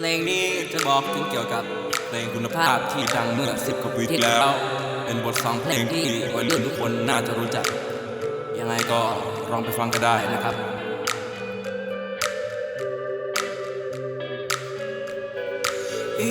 เพลงนี้จะบอกถึงเกี่ยวกับเพลงคุณภาพที่ดังเมื่อสิบกว่าปีที่แล้ว เป็นบทสองเพลงที่วัยรุ่นทุกคนน่าจะรู้จัก ยังไงก็ลองไปฟังก็ได้นะครับอี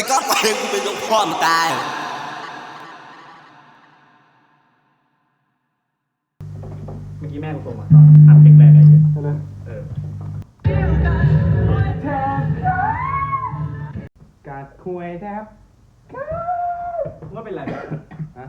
ใครก็ไปกูเป็นยกพ่อมนตายเมื่อกี้แม่กูส่งมาตอนอัดเพลงแรกไอ้เหี้ยใช่ไหมเออกาดคุยแทบว่าเป็นไรฮะ